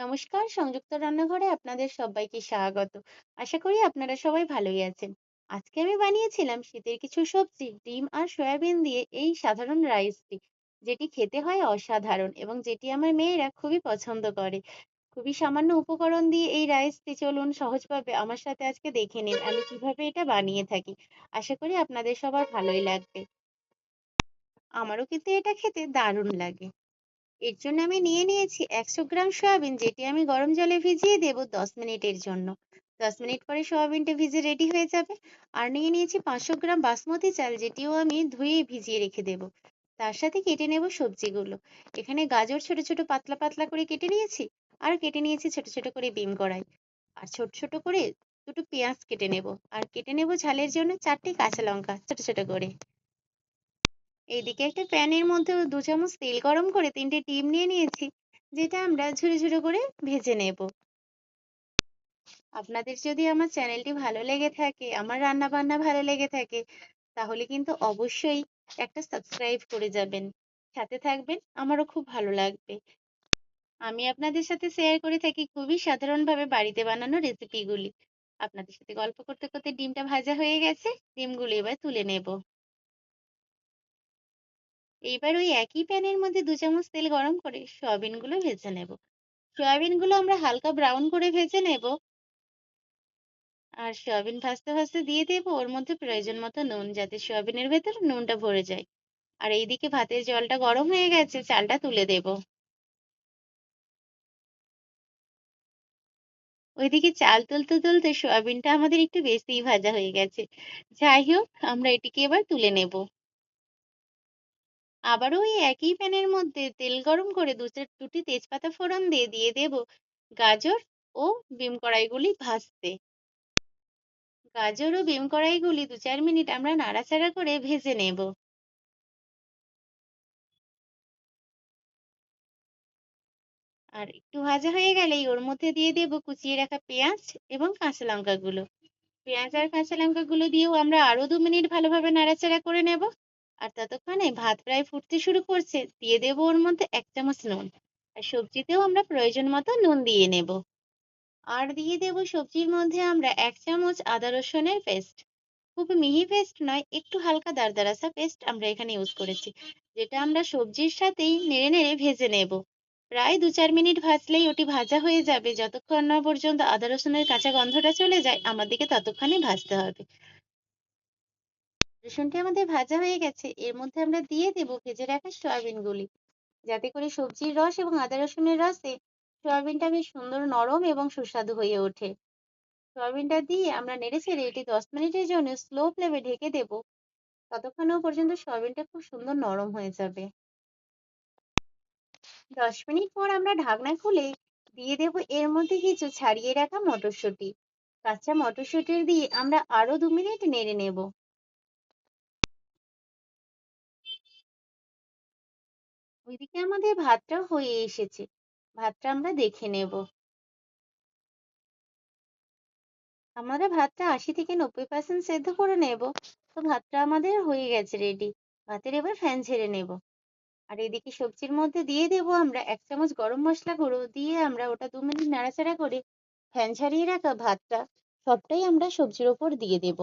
নমস্কার, সংযুক্ত রান্নাঘরে আপনাদের সবাইকে স্বাগত। আশা করি আপনারা সবাই ভালোই আছেন। আজকে আমি বানিয়েছিলাম শীতের কিছু সবজি, ডিম আর সয়াবিন দিয়ে এই সাধারণ রাইসটি, যেটি খেতে হয় অসাধারণ এবং যেটি আমার মেয়েরা খুবই পছন্দ করে। খুবই সামান্য উপকরণ দিয়ে এই রাইসটি চলুন সহজভাবে আমার সাথে আজকে দেখে নিন আমি কীভাবে এটা বানিয়ে থাকি। আশা করি আপনাদের সবার ভালোই লাগবে। আমারও কিন্তু এটা খেতে দারুণ লাগে। এর জন্য আমি নিয়ে নিয়েছি একশো গ্রাম সয়াবিন, যেটি আমি গরম জলে ভিজিয়ে দেব দশ মিনিটের জন্য। দশ মিনিট পরে সয়াবিনটা ভিজে রেডি হয়ে যাবে। আর নিয়ে নিয়েছি পাঁচশো গ্রাম বাসমতি চাল, যেটিও আমি ধুয়ে ভিজিয়ে রেখে দেব। তার সাথে কেটে নেব সবজিগুলো। এখানে গাজর ছোট ছোট পাতলা পাতলা করে কেটে নিয়েছি, আর কেটে নিয়েছি ছোট ছোট করে বিম কড়াই। আর ছোট ছোট করে দুটো পেঁয়াজ কেটে নেব। আর কেটে নেব ঝালের জন্য চারটে কাঁচা লঙ্কা ছোট ছোট করে। এইদিকে একটা প্যানের মধ্যে দু চামচ তেল গরম করে তিনটে ডিম নিয়ে নিয়েছি, যেটা আমরা ঝুরো ঝুরো করে ভেজে নেব। আপনাদের যদি আমার চ্যানেলটি ভালো লেগে থাকে, আমার রান্না বান্না ভালো লেগে থাকে, তাহলে কিন্তু অবশ্যই একটা সাবস্ক্রাইব করে যাবেন। সাথে থাকবেন, আমারও খুব ভালো লাগবে। আমি আপনাদের সাথে শেয়ার করে থাকি খুবই সাধারণভাবে বাড়িতে বানানো রেসিপিগুলি। আপনাদের সাথে গল্প করতে করতে ডিমটা ভাজা হয়ে গেছে, ডিমগুলো এবার তুলে নেব। এইবার ওই একই প্যানের মধ্যে দু চামচ তেল গরম করে সয়াবিনগুলো ভেজে নেব। সয়াবিনগুলো আমরা হালকা ব্রাউন করে ভেজে নেব। আর সয়াবিন ভাজতে ভাজতে দিয়ে দেব, ওর মধ্যে প্রয়োজন মতো নুন যাতে সয়াবিনের ভেতর নুনটা ভরে যায়। আর এইদিকে ভাতের জলটা গরম হয়ে গেছে, চালটা তুলে দেব। ওইদিকে চাল তুলতে তুলতে সয়াবিনটা আমাদের একটু বেশিই ভাজা হয়ে গেছে। যাই হোক, আমরা এটিকে এবার তুলে নেব। আবারও ওই একই প্যানের মধ্যে তেল গরম করে দু দুটি তেজপাতা ফোড়ন দিয়ে দিয়ে দেব। গাজর ও বিম কড়াইগুলি ভাজতে। গাজর ও বিম কড়াইগুলি দু চার মিনিট আমরা নাড়াচাড়া করে ভেজে নেব। আর একটু ভাজা হয়ে গেলেই ওর মধ্যে দিয়ে দেব কুচিয়ে রাখা পেঁয়াজ এবং কাঁচা লঙ্কাগুলো। পেঁয়াজ আর কাঁচা লঙ্কাগুলো দিয়েও আমরা আরও দু মিনিট ভালোভাবে নাড়াচাড়া করে নেব। আর ততক্ষণে ভাত প্রায় ফুটতে শুরু করছে, দিয়ে দেব ওর মধ্যে এক চামচ নুন। আর সবজিতেও আমরা প্রয়োজন মতো নুন দিয়ে নেব। আর দিয়ে দেব সবজির মধ্যে আমরা এক চামচ আদা রসুনের পেস্ট। খুব মিহি পেস্ট নয়, একটু হালকা দারদারাসা পেস্ট আমরা এখানে ইউজ করেছি, যেটা আমরা সবজির সাথেই নেড়ে নেড়ে ভেজে নেব। প্রায় দু চার মিনিট ভাজলেই ওটি ভাজা হয়ে যাবে। যতক্ষণ না পর্যন্ত আদা রসুনের কাঁচা গন্ধটা চলে যায় আমাদেরকে ততক্ষণে ভাজতে হবে। রসুনটি আমাদের ভাজা হয়ে গেছে। এর মধ্যে আমরা দিয়ে দেব ভেজে রাখা সয়াবিনগুলি। যাতে করে সবজির রস এবং আদা রসুনের রসে সয়াবিনটা বেশ সুন্দর নরম এবং সুস্বাদু হয়ে ওঠে। সয়াবিনটা দিয়ে আমরা নেড়ে ছেড়ে এটি দশ মিনিটের জন্য স্লো ফ্লেমে ঢেকে দেব। ততক্ষণও পর্যন্ত সয়াবিনটা খুব সুন্দর নরম হয়ে যাবে। দশ মিনিট পর আমরা ঢাকনা খুলে দিয়ে দেব এর মধ্যে কিছু ছাড়িয়ে রাখা মটরশুঁটি। কাঁচা মটরশুঁটি দিয়ে আমরা আরও দু মিনিট নেড়ে নেব। ওইদিকে আমাদের ভাতটা হয়ে এসেছে। ভাতটা আমরা দেখে নেব। আমরা ভাতটা আশি থেকে নব্বই পার্সেন্ট সেদ্ধ করে নেব। তো ভাতটা আমাদের হয়ে গেছে রেডি ভাতের এবার ফ্যান ছেড়ে নেব। আর এদিকে সবজির মধ্যে দিয়ে দেব আমরা এক চামচ গরম মশলা গুঁড়ো দিয়ে আমরা ওটা দু মিনিট নাড়াচাড়া করে ফ্যান ছাড়িয়ে রাখা ভাতটা সবটাই আমরা সবজির ওপর দিয়ে দেব।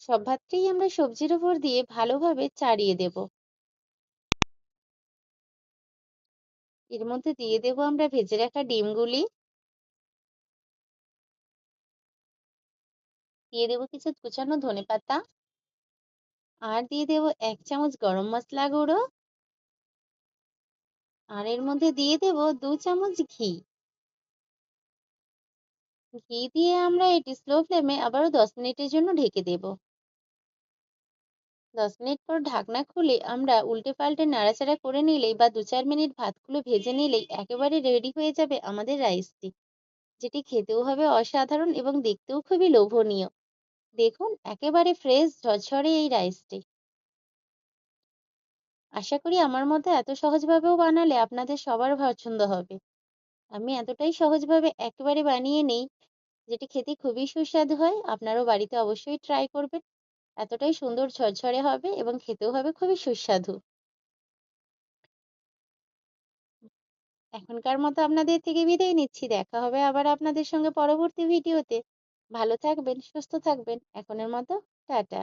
সব ভাতটাই আমরা সবজির ওপর দিয়ে ভালোভাবে চাড়িয়ে দেব। এর মধ্যে দিয়ে দেবো আমরা ভেজে রাখা ডিমগুলি। দিয়ে দেবো কিছু কুচানো ধনে পাতা। আর দিয়ে দেবো এক চামচ গরম মশলা গুঁড়ো। আর এর মধ্যে দিয়ে দেবো দু চামচ ঘি। ঘি দিয়ে আমরা এটি স্লো ফ্লেমে আবারও দশ মিনিটের জন্য ঢেকে দেব। দশ মিনিট পর ঢাকনা খুলে আমরা উল্টে পাল্টে নাড়াচাড়া করে নিলেই বা দু চার মিনিট ভাতগুলো ভেজে নিলেই একেবারে রেডি হয়ে যাবে আমাদের রাইসটি যেটি খেতেও হবে অসাধারণ এবং দেখতেও খুবই লোভনীয়। দেখুন, একেবারে ফ্রেশ ঝরঝরে এই রাইসটি আশা করি আমার মতো এত সহজভাবেও বানালে আপনাদের সবার পছন্দ হবে। আমি এতটাই সহজভাবে একেবারে বানিয়ে নেই, যেটি খেতে খুবই সুস্বাদু হয়, আপনারাও বাড়িতে অবশ্যই ট্রাই করবেন। এতটাই সুন্দর ঝরঝরে হবে এবং খেতেও হবে খুবই সুস্বাদু। এখনকার মতো আপনাদের থেকে বিদায় নিচ্ছি। দেখা হবে আবার আপনাদের সঙ্গে পরবর্তী ভিডিওতে। ভালো থাকবেন, সুস্থ থাকবেন। এখনের মতো টাটা।